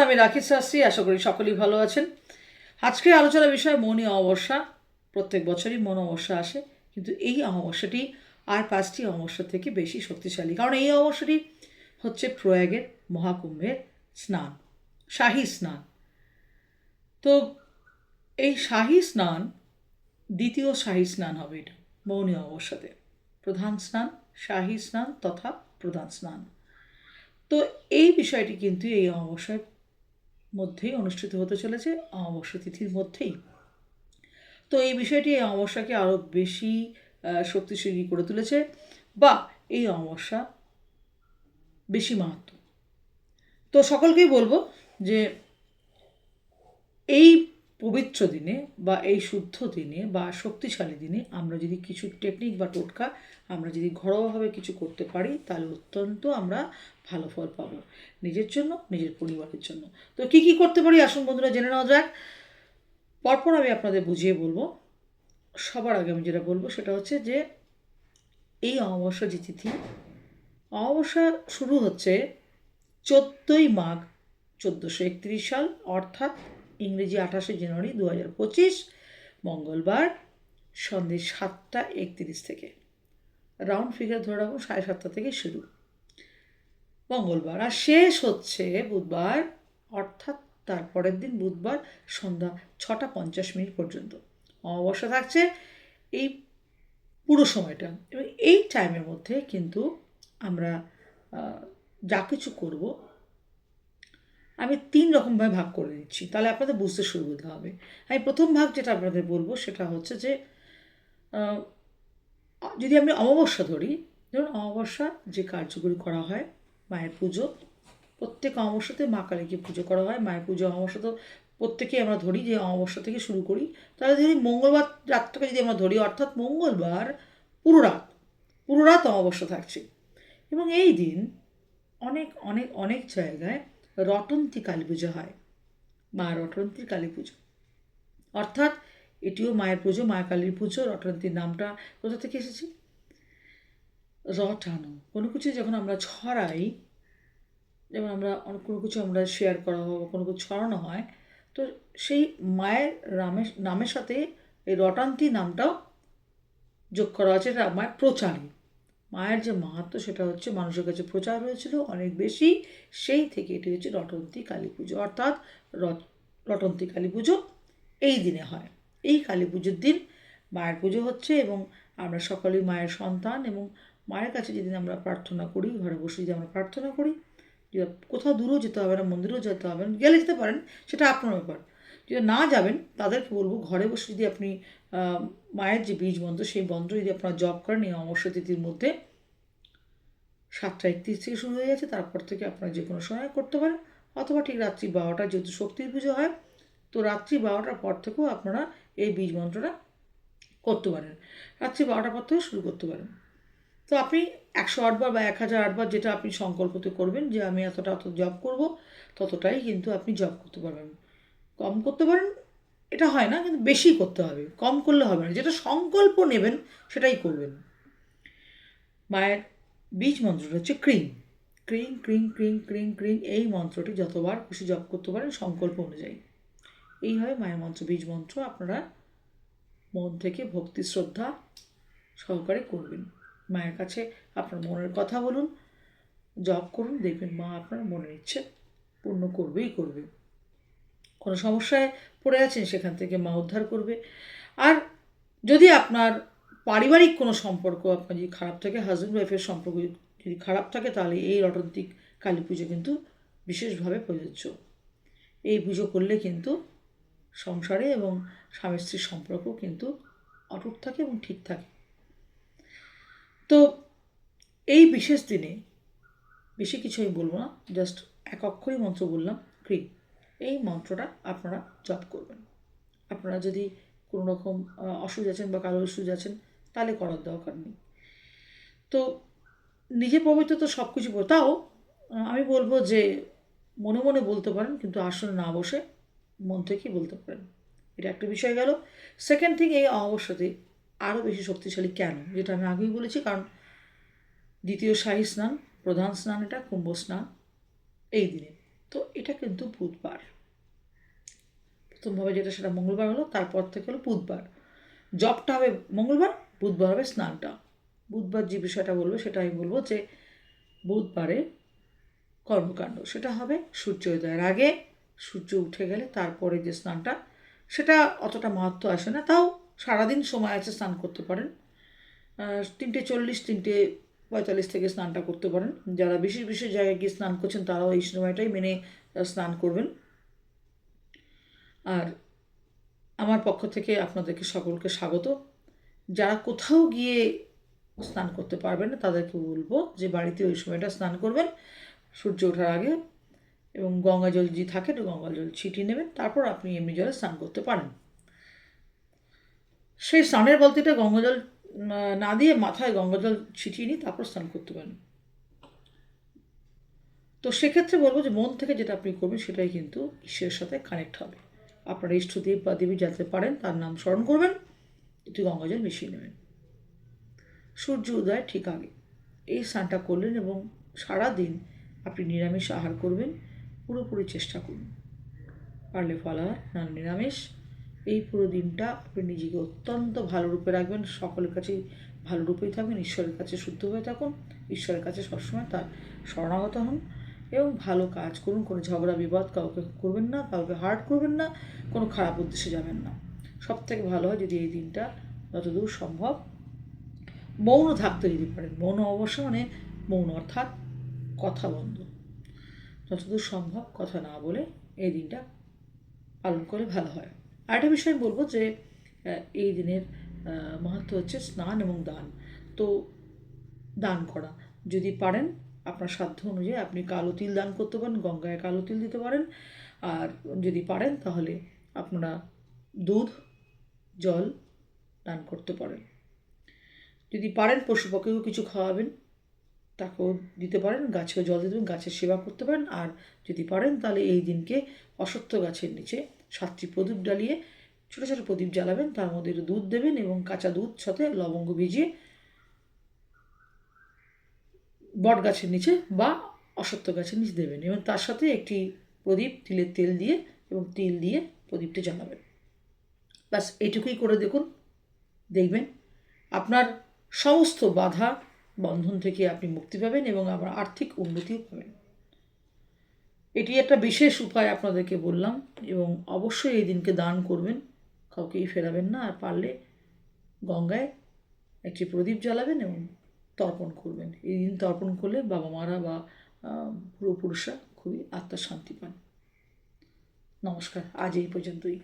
আমি রাখিস শাস্ত্রী আশা করি সকলেই ভালো আছেন। আজকে আলোচনার বিষয় মৌনী অমাবস্যা। প্রত্যেক বছরই মন অমাবস্যা আসে, কিন্তু এই অমাবস্যাটি আর পাঁচটি অমাবস্যা থেকে বেশি শক্তিশালী। কারণ এই অমাবস্যাটি হচ্ছে প্রয়াগের মহাকুম্ভের স্নান, শাহী স্নান। তো এই শাহী স্নান, দ্বিতীয় শাহী স্নান হবে এটা, মৌনী অমাবস্যাতে। প্রধান স্নান, শাহী স্নান তথা প্রধান স্নান। তো এই বিষয়টি কিন্তু এই অমাবস্যার মধ্যেই অনুষ্ঠিত হতে চলেছে অমাবস্যা তিথির মধ্যেই। তো এই বিষয়টি এই অমাবস্যাকে আরও বেশি শক্তিশালী করে তুলেছে বা এই অমাবস্যা বেশি মাহাত্ম তো সকলকেই বলব যে এই পবিত্র দিনে বা এই শুদ্ধ দিনে বা শক্তিশালী দিনে আমরা যদি কিছু টেকনিক বা টোটকা আমরা যদি ঘরোয়াভাবে কিছু করতে পারি, তাহলে অত্যন্ত আমরা ভালো ফল পাবো। নিজের জন্য, নিজের পরিবারের জন্য। তো কি কি করতে পারি? আসুন বন্ধুরা, জেনে নেওয়া যাক। পরপর আমি আপনাদের বুঝিয়ে বলব। সবার আগে আমি যেটা বলব, সেটা হচ্ছে যে, এই অমাবস্যা যে তিথি, অমাবস্যা শুরু হচ্ছে চোদ্দোই মাঘ চোদ্দোশো একত্রিশ সাল, অর্থাৎ ইংরেজি আঠাশে জানুয়ারি দু হাজার পঁচিশ, মঙ্গলবার সন্ধ্যে সাতটা একত্রিশ থেকে। রাউন্ড ফিগার ধরে রাখুন সাড়ে সাতটা থেকে শুরু। মঙ্গলবার। আর শেষ হচ্ছে বুধবার, অর্থাৎ তারপরের দিন বুধবার সন্ধ্যা ছটা পঞ্চাশ মিনিট পর্যন্ত। অমাবস্যা থাকছে এই পুরো সময়টা। এবং এই টাইমের মধ্যে কিন্তু আমরা যা কিছু করব, আমি তিন রকমভাবে ভাগ করে দিচ্ছি তাহলে আপনাদের বুঝতে সুবিধা হবে। আমি প্রথম ভাগ যেটা আপনাদের বলব সেটা হচ্ছে যে যদি আমি অমাবস্যা ধরি, ধরুন অমাবস্যা যে কার্যগুলি করা হয় মায়ের পুজো। প্রত্যেক অমাবস্যাতে মা কালীকে পুজো করা হয়। মায়ের পুজো অমাবস্যা তো প্রত্যেকেই আমরা ধরি যে অমাবস্যা থেকে শুরু করি। তাহলে যদি মঙ্গলবার রাতটাকে যদি আমরা ধরি, অর্থাৎ মঙ্গলবার পুরো রাত পুরো রাত অমাবস্যা থাকছে। এবং এই দিন অনেক অনেক অনেক জায়গায় রটন্তী কালী পুজো হয়। মা রটন্তীর কালী পুজো। অর্থাৎ এটিও মায়ের পুজো, মা কালীর পুজো। রটন্তীর নামটা কোথা থেকে এসেছে? রটানো। কোনো কিছু যখন আমরা ছড়াই, যেমন আমরা কোনো কিছু আমরা শেয়ার করা হয় বা কোনো কিছু ছড়ানো হয়, তো সেই মায়ের নামের নামের সাথে এই রটান্তি নামটাও যোগ করা আছে এটা মায়ের প্রচারী মায়ের যে মাহাত্ম সেটা হচ্ছে মানুষের কাছে প্রচার হয়েছিল, অনেক বেশি। সেই থেকে এটি হচ্ছে রটন্তী কালী পুজো। অর্থাৎ রট- রটন্তী কালী পুজো এই দিনে হয়। এই কালী পুজোর দিন মায়ের পুজো হচ্ছে এবং আমরা সকলেই মায়ের সন্তান এবং মায়ের কাছে যেদিন আমরা প্রার্থনা করি, ঘরে বসে যদি আমরা প্রার্থনা করি কোথাও দূরেও যেতে হবে না, মন্দিরেও যেতে হবে না, গেলে যেতে পারেন, সেটা আপনার ব্যাপার। যদি না যাবেন, তাদেরকে বলব, ঘরে বসে যদি আপনি মায়ের যে বীজ মন্ত্র সেই মন্ত্র যদি আপনারা জব করেন, এই অমাবস্যা তিথির মধ্যে, সাতটা একত্রিশ থেকে শুরু হয়ে গেছে, তারপর থেকে আপনারা যে কোনো সময় করতে পারেন, অথবা ঠিক রাত্রি বারোটা যেহেতু শক্তির পুজো হয়, তো রাত্রি বারোটার পর থেকেও আপনারা এই বীজ মন্ত্রটা করতে পারেন। রাত্রি বারোটার পর থেকে শুরু করতে পারেন। তো আপনি একশো আটবার বা এক হাজার আটবার যেটা আপনি সংকল্পতে করবেন যে আমি এতটা অত জব করব, ততটাই কিন্তু আপনি জব করতে পারবেন। কম করতে পারেন, এটা হয় না, কিন্তু বেশি করতে হবে। কম করলে হবে না। যেটা সংকল্প নেবেন, সেটাই করবেন। মায়ের বীজ মন্ত্রটা হচ্ছে ক্রিং ক্রিং ক্রিং ক্রিং ক্রিং ক্রিং এই মন্ত্রটি যতবার খুশি জপ করতে পারেন, সংকল্প অনুযায়ী। এইভাবে মায়ের মন্ত্র, বীজ মন্ত্র। আপনারা মন থেকে ভক্তি, শ্রদ্ধা সহকারে করবেন। মায়ের কাছে আপনার মনের কথা বলুন জব করুন, দেখবেন মা আপনার মনের ইচ্ছে পূর্ণ করবেই করবে। কোনো সমস্যায় পড়ে আছেন, সেখান থেকে মা উদ্ধার করবে। আর যদি আপনার পারিবারিক কোনো সম্পর্ক আপনার যদি খারাপ থাকে হাজব্যান্ড ওয়াইফের সম্পর্ক যদি খারাপ থাকে, তাহলে এই রটন্তিক কালী পুজো কিন্তু বিশেষভাবে প্রযোজ্য। এই পুজো করলে কিন্তু সংসারে এবং স্বামী স্ত্রীর সম্পর্ক কিন্তু অটুট থাকে এবং ঠিক থাকে। এই বিশেষ দিনে, বেশি কিছু আমি বলব না জাস্ট এক অক্ষরই মন্ত্র বললাম ক্রিম এই মন্ত্রটা আপনারা জপ করবেন। আপনারা যদি কোনো রকম অসুখ আছেন বা কালো অসুখ আছেন, তাহলে করার দরকার নেই। তো নিজে পবিত্র তো সব কিছু তাও আমি বলব যে মনে মনে বলতে পারেন, কিন্তু আসলে না বসে মন থেকেই বলতে পারেন। এটা একটা বিষয় গেল। সেকেন্ড থিং এই অমাবস্যাতে আরও বেশি শক্তিশালী কেন? যেটা আমি আগেই বলেছি, কারণ দ্বিতীয় শাহী স্নান, প্রধান স্নান এটা, কুম্ভ স্নান, এই দিনে। তো এটা কিন্তু বুধবার। প্রথমভাবে যেটা সেটা মঙ্গলবার হলো, তারপর থেকে হলো বুধবার। জবটা হবে মঙ্গলবার, বুধবার হবে স্নানটা। বুধবার যে বিষয়টা বলব, সেটা আমি বলব যে বুধবারে কর্মকাণ্ড। সেটা হবে সূর্যোদয়ের আগে। সূর্য উঠে গেলে তারপরে যে স্নানটা, সেটা অতটা মাহাত্ম আসে না। তাও সারাদিন সময় আছে স্নান করতে পারেন। তিনটে চল্লিশ, তিনটে পঁয়তাল্লিশ থেকে স্নানটা করতে পারেন। যারা বিশেষ বিশেষ জায়গায় গিয়ে স্নান করছেন, তারাও এই সময়টাই মেনে স্নান করবেন। আর আমার পক্ষ থেকে আপনাদেরকে সকলকে স্বাগত। যারা কোথাও গিয়ে স্নান করতে পারবেন না, তাদেরকে বলব যে বাড়িতে ওই সময়টা স্নান করবেন। সূর্য ওঠার আগে এবং গঙ্গা জল যদি থাকে তো গঙ্গা জল ছিটিয়ে নেবেন, তারপর আপনি এমনি জলে স্নান করতে পারেন। সেই স্নানের বালতিটা গঙ্গাজল, না দিয়ে মাথায় গঙ্গাজল ছিটিয়ে নিয়ে তারপর স্নান করতে পারেন। তো সেক্ষেত্রে বলব যে মন থেকে যেটা আপনি করবেন সেটাই কিন্তু ঈশ্বরের সাথে কানেক্ট হবে। আপনার ইষ্টদেব বা দেবী যাতে পারেন, তার নাম স্মরণ করবেন, একটু গঙ্গাজল মিশিয়ে নেবেন। সূর্য উদয় ঠিক আগে এই স্নানটা করলেন এবং সারা দিন আপনি নিরামিষ আহার করবেন, পুরোপুরি চেষ্টা করুন। পারলে ফলাহার নিরামিষ। এই পুরো দিনটা আপনি নিজেকে অত্যন্ত ভালো রূপে রাখবেন। সকলের কাছেই ভালো রূপেই থাকবেন ঈশ্বরের কাছে শুদ্ধ হয়ে থাকুন, ঈশ্বরের কাছে সবসময় তার শরণাগত হন এবং ভালো কাজ করুন। কোনো ঝগড়া, বিবাদ কাউকে করবেন না, কাউকে হার্ট করবেন না, কোনো খারাপ উদ্দেশ্যে যাবেন না। সব থেকে ভালো হয় যদি এই দিনটা যতদূর সম্ভব মৌন থাকতে যদি পারেন। মৌন অবশ্য মানে মৌন অর্থাৎ কথা বন্ধ। যতদূর সম্ভব কথা না বলে এই দিনটা পালন করে ভালো হয়। আরেকটা বিষয় বলব যে এই দিনের মাহাত্ম হচ্ছে স্নান এবং দান। তো দান করা। যদি পারেন, আপনার সাধ্য অনুযায়ী আপনি কালো তিল দান করতে পারেন, গঙ্গায় কালো তিল দিতে পারেন। আর যদি পারেন, তাহলে আপনারা দুধ, জল দান করতে পারেন। যদি পারেন পশু কিছু খাওয়াবেন, তাকেও দিতে পারেন, গাছেও জল দিতে পারেন, গাছের সেবা করতে পারেন। আর যদি পারেন, তাহলে এই দিনকে অসত্য গাছের নিচে সাতটি প্রদীপ জ্বালিয়ে ছোটো ছোটো প্রদীপ জ্বালাবেন, তার মধ্যে দুধ দেবেন এবং কাঁচা দুধ, সাথে লবঙ্গ ভিজিয়ে বট গাছের নিচে বা অসত্য গাছের নিচে দেবেন এবং তার সাথে একটি প্রদীপ, তিলের তেল দিয়ে এবং তিল দিয়ে প্রদীপটি জ্বালাবেন। ব্যাস এটুকুই করে দেখুন, দেখবেন আপনার সমস্ত বাধা বন্ধন থেকে আপনি মুক্তি পাবেন এবং আপনার আর্থিক উন্নতিও পাবেন। এটি একটা বিশেষ উপায় আপনাদেরকে বললাম এবং অবশ্যই এই দিনকে দান করবেন। কাউকেই ফেরাবেন না, আর পারলে গঙ্গায় একটি প্রদীপ জ্বালাবেন এবং তর্পণ করবেন। এই দিন তর্পণ করলে বাবা মারা বা পূর্বপুরুষরা খুবই আত্মার শান্তি পান। নমস্কার, আজ এই পর্যন্তই।